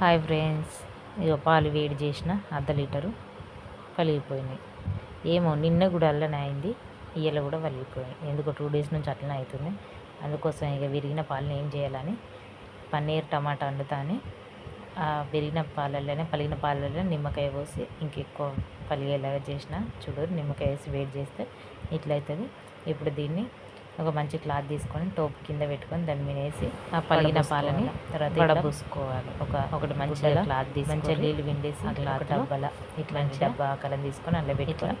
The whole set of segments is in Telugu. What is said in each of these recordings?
Hi friends. ఇక పాలు వేడి చేసిన అర్ధ లీటరు పలిగిపోయినాయి ఏమో నిన్న కూడా అల్లనే అయింది ఇయ్యలో కూడా పలిగిపోయినాయి ఎందుకో టూ డేస్ నుంచి అట్లనే అవుతుంది. అందుకోసం ఇక విరిగిన పాలను ఏం చేయాలని పన్నీర్ టమాటా వండుతా అని ఆ విరిగిన పాలల్లోనే పలిగిన పాలల్లో నిమ్మకాయ పోసి ఇంకెక్కువ పలిగేలాగా చేసిన. చూడు నిమ్మకాయ వేసి వేడి చేస్తే ఇట్లయితుంది. ఇప్పుడు దీన్ని ఒక మంచి క్లాత్ తీసుకొని టోప్ కింద పెట్టుకొని దాని మీద వేసి ఆ పలిగిన పాలని తర్వాత వడబోసుకోవాలి. ఒక ఒకటి మంచిగా క్లాత్ తీసి మంచిగా నీళ్ళు విండేసి ఆ క్లాత్ డబ్బాల ఇట్లాంటి డబ్బా ఆకలం తీసుకొని అందులో పెట్టుకొని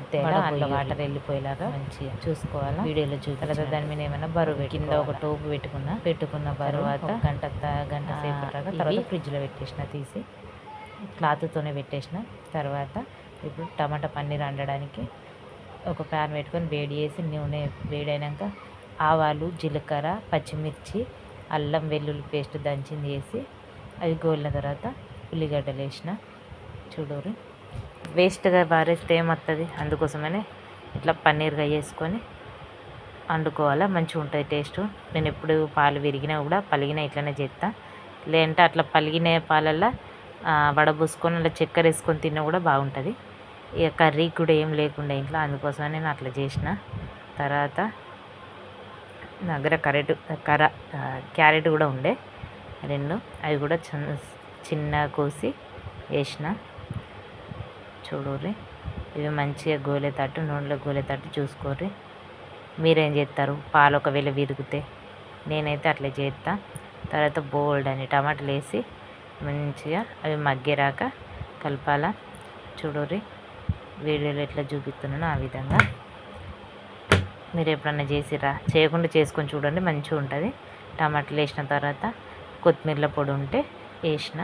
ఒత్తేలా అందులో వాటర్ వెళ్ళిపోయేలాగా మంచిగా. చూసుకోవాలి? వీడియోలో చూసి తర్వాత దాని మీద ఏమైనా బరువు కింద ఒక టోపు పెట్టుకున్న పెట్టుకున్న తర్వాత గంట గంట సేపు తర్వాత ఫ్రిడ్జ్లో పెట్టేసిన తీసి క్లాత్తోనే పెట్టేసిన. తర్వాత ఇప్పుడు టమాటా పన్నీర్ వండడానికి ఒక ప్యాన్ పెట్టుకొని వేడి చేసి నూనె వేడైనాక ఆవాలు జీలకర్ర పచ్చిమిర్చి అల్లం వెల్లుల్లి పేస్ట్ దంచింది వేసి అది గోలిన తర్వాత ఉల్లిగడ్డలు వేసిన. చూడరు. వేస్ట్గా పారేస్తే ఏమవుతుంది అందుకోసమనే ఇట్లా పన్నీర్గా వేసుకొని వండుకోవాలి మంచిగా ఉంటుంది టేస్ట్. నేను ఎప్పుడు పాలు విరిగినా కూడా పలిగిన ఇట్లనే చేస్తా లేదంటే అట్లా పలిగిన పాలల్లో వడబూసుకొని వడబోసుకొని అలా చక్కెర వేసుకొని తిన్నా కూడా బాగుంటుంది. ఇక కర్రీ కూడా ఏం లేకుండా ఇంట్లో అందుకోసమే నేను అట్లా చేసిన. తర్వాత నా దగ్గర కరెట్ కర క్యారెట్ కూడా ఉండే. రెండు అవి కూడా చిన్న చిన్న కోసి వేసిన. చూడుర్రి. ఇవి మంచిగా గోలే తట్టు నూనెలో గోలే తట్టు చూసుకోర్రి. మీరేం చేస్తారు పాలు ఒకవేళ విరిగితే నేనైతే అట్లా చేస్తా తర్వాత బోల్డ్ అని టమాటాలు వేసి మంచిగా అవి మగ్గేరాక కలపాల. చూడుర్రి. వీడియోలో ఎట్లా చూపిస్తున్నానో ఆ విధంగా. మీరు ఎప్పుడన్నా చేసిరా చేయకుండా చేసుకొని చూడండి మంచిగా ఉంటుంది. టమాటాలు వేసిన తర్వాత కొత్తిమీరల పొడి ఉంటే వేసిన.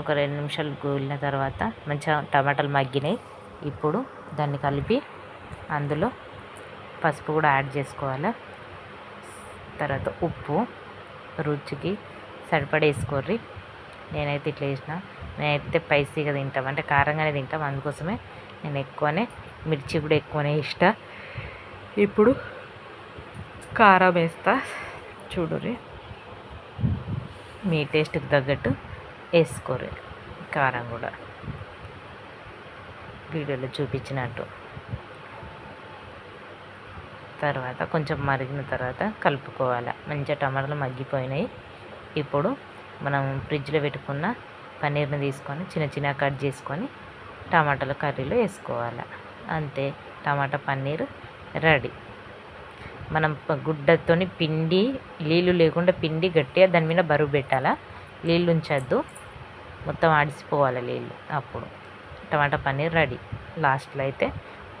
ఒక రెండు నిమిషాలు గోలిన తర్వాత మంచిగా టమాటాలు మగ్గినాయి. ఇప్పుడు దాన్ని కలిపి అందులో పసుపు కూడా యాడ్ చేసుకోవాలి. తర్వాత ఉప్పు రుచికి సరిపడేసుకోర్రి నేనైతే ఇట్లా వేసిన నేనైతే స్పైసీగా తింటాం. అంటే కారంగానే తింటాం. అందుకోసమే నేను ఎక్కువనే మిర్చి కూడా ఎక్కువనే ఇష్ట. ఇప్పుడు కారం వేస్తా. చూడుర్రి మీ టేస్ట్కి తగ్గట్టు వేసుకోరు కారం కూడా. వీడియోలో చూపించినట్టు. తర్వాత కొంచెం మరిగిన తర్వాత కలుపుకోవాలి. మంచిగా టమాటాలు మగ్గిపోయినాయి. ఇప్పుడు మనం ఫ్రిడ్జ్లో పెట్టుకున్న పన్నీర్ని తీసుకొని చిన్న చిన్న కట్ చేసుకొని టమాటాల కర్రీలో వేసుకోవాలి. అంతే టమాటా పన్నీర్ రెడీ. మనం గుడ్డతో పిండి నీళ్ళు లేకుండా పిండి గట్టిగా దాని మీద బరువు పెట్టాలా? నీళ్ళు ఉంచద్దు. మొత్తం ఆడిసిపోవాలి నీళ్ళు అప్పుడు. Tomato paneer ready. లాస్ట్లో అయితే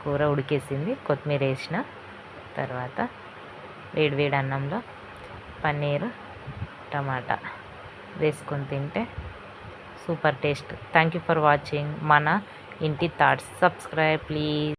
కూర ఉడికేసింది కొత్తిమీర వేసిన తర్వాత వేడి వేడి అన్నంలో పన్నీర్ టమాటా వేసుకొని తింటే super taste. Thank you for watching మన ఇంటి థాట్స్ సబ్స్క్రైబ్ ప్లీజ్